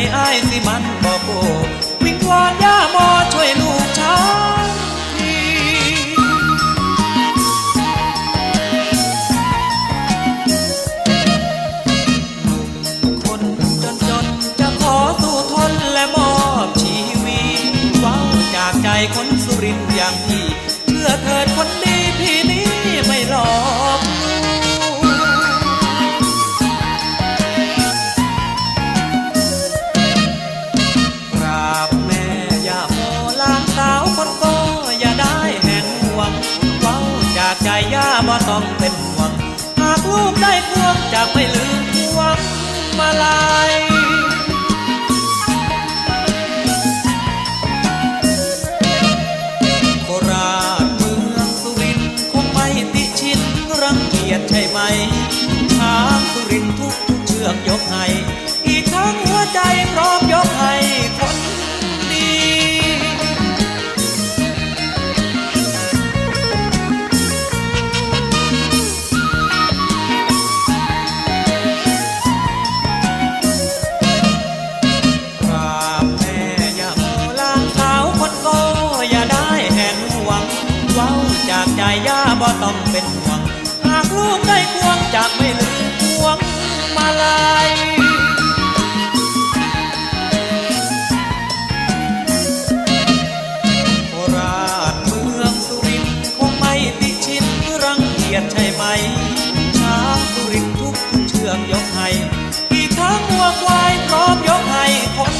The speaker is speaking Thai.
สิมันบอกโบวิงวอนย่าโมช่วยลูกช้างทีคนจนจนจะขอสู้ทนและมอบชีวิตเว้าจากใจคนสุรินอย่างพี่เชื่อเถิดคนดี ย่าบ่ต้องเป็นห่วง หากลูกได้ควงจะไม่ลืมควงมาลายโคราชเมืองสุรินทร์คงไม่ติชินรังเกียจใช่ไหมช้างสุรินทร์ทุกทุกเชือกยกให้ อีกทั้งหัวใจพร้อม จากใจย่าบ่ต้องเป็นห่วง หากลูกได้ควงจะไม่ลืมควงมาลายโคราชเมืองสุรินทร์คงไม่ติชินรังเกียจใช่ไหมช้างสุรินทร์ทุกเชือกยกให้อีกทั้งวัวควายพร้อมยกให้คน